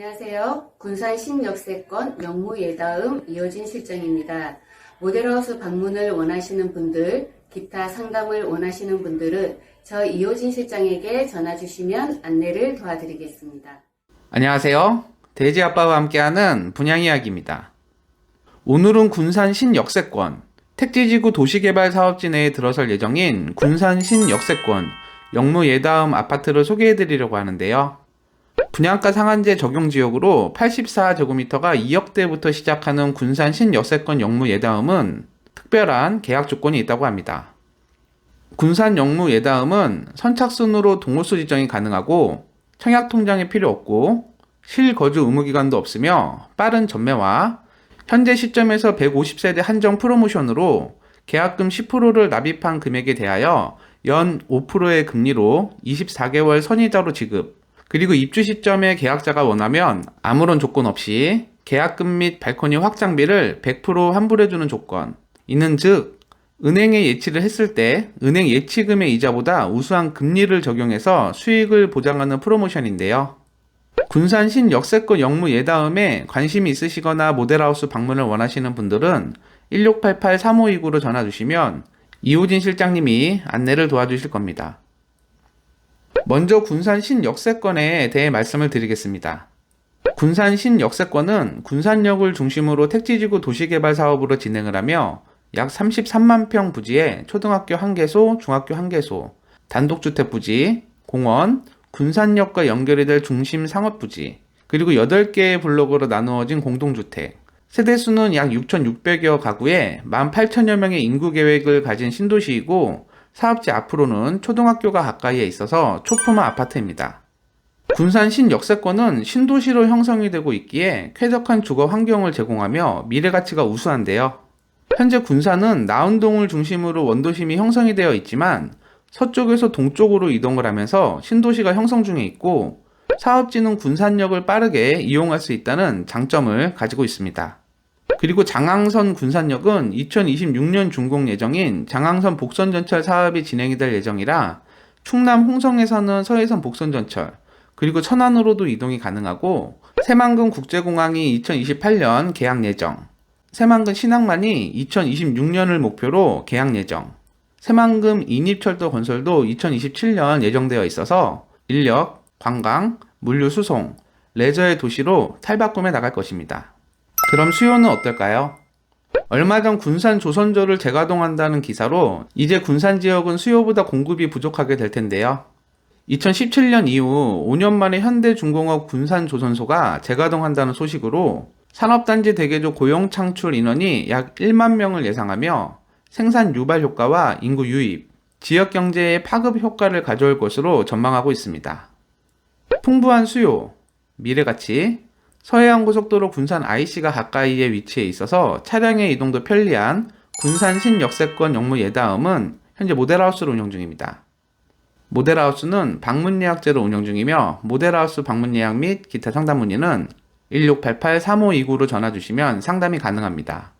안녕하세요. 군산 신역세권 영무 예다음 이호진 실장입니다. 모델하우스 방문을 원하시는 분들, 기타 상담을 원하시는 분들은 저 이호진 실장에게 전화 주시면 안내를 도와드리겠습니다. 안녕하세요. 돼지 아빠와 함께하는 분양 이야기입니다. 오늘은 군산 신역세권, 택지지구 도시개발 사업지 내에 들어설 예정인 군산 신역세권 영무 예다음 아파트를 소개해드리려고 하는데요. 분양가 상한제 적용 지역으로 84제곱미터가 2억대부터 시작하는 군산 신역세권 영무 예다음은 특별한 계약 조건이 있다고 합니다. 군산 영무 예다음은 선착순으로 동호수 지정이 가능하고 청약 통장이 필요 없고 실거주 의무 기간도 없으며 빠른 전매와 현재 시점에서 150세대 한정 프로모션으로 계약금 10%를 납입한 금액에 대하여 연 5%의 금리로 24개월 선이자로 지급 그리고 입주 시점에 계약자가 원하면 아무런 조건 없이 계약금 및 발코니 확장비를 100% 환불해주는 조건 이는 즉 은행에 예치를 했을 때 은행 예치금의 이자보다 우수한 금리를 적용해서 수익을 보장하는 프로모션인데요. 군산 신역세권 영무 예다음에 관심이 있으시거나 모델하우스 방문을 원하시는 분들은 1688-3529로 전화 주시면 이호진 실장님이 안내를 도와주실 겁니다. 먼저 군산 신역세권에 대해 말씀을 드리겠습니다. 군산 신역세권은 군산역을 중심으로 택지지구 도시개발 사업으로 진행을 하며 약 33만 평 부지에 초등학교 1개소, 중학교 1개소, 단독주택 부지, 공원, 군산역과 연결이 될 중심 상업 부지, 그리고 8개의 블록으로 나누어진 공동주택, 세대수는 약 6,600여 가구에 18,000여 명의 인구 계획을 가진 신도시이고 사업지 앞으로는 초등학교가 가까이에 있어서 초품화 아파트입니다. 군산 신역세권은 신도시로 형성이 되고 있기에 쾌적한 주거 환경을 제공하며 미래 가치가 우수한데요. 현재 군산은 나운동을 중심으로 원도심이 형성이 되어 있지만 서쪽에서 동쪽으로 이동을 하면서 신도시가 형성 중에 있고 사업지는 군산역을 빠르게 이용할 수 있다는 장점을 가지고 있습니다. 그리고 장항선 군산역은 2026년 준공 예정인 장항선 복선전철 사업이 진행이 될 예정이라 충남 홍성에서는 서해선 복선전철 그리고 천안으로도 이동이 가능하고 새만금 국제공항이 2028년 개항 예정 새만금 신항만이 2026년을 목표로 개항 예정 새만금 인입철도 건설도 2027년 예정되어 있어서 인력, 관광, 물류 수송, 레저의 도시로 탈바꿈해 나갈 것입니다. 그럼 수요는 어떨까요? 얼마 전 군산 조선조를 재가동한다는 기사로 이제 군산 지역은 수요보다 공급이 부족하게 될 텐데요. 2017년 이후 5년 만에 현대중공업 군산 조선소가 재가동한다는 소식으로 산업단지 대개조 고용 창출 인원이 약 1만 명을 예상하며 생산 유발 효과와 인구 유입, 지역 경제의 파급 효과를 가져올 것으로 전망하고 있습니다. 풍부한 수요, 미래 가치, 서해안 고속도로 군산 IC가 가까이에 위치해 있어서 차량의 이동도 편리한 군산 신역세권 영무 예다음은 현재 모델하우스로 운영 중입니다. 모델하우스는 방문 예약제로 운영 중이며 모델하우스 방문 예약 및 기타 상담 문의는 1688-3529로 전화 주시면 상담이 가능합니다.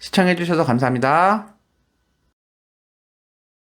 시청해주셔서 감사합니다.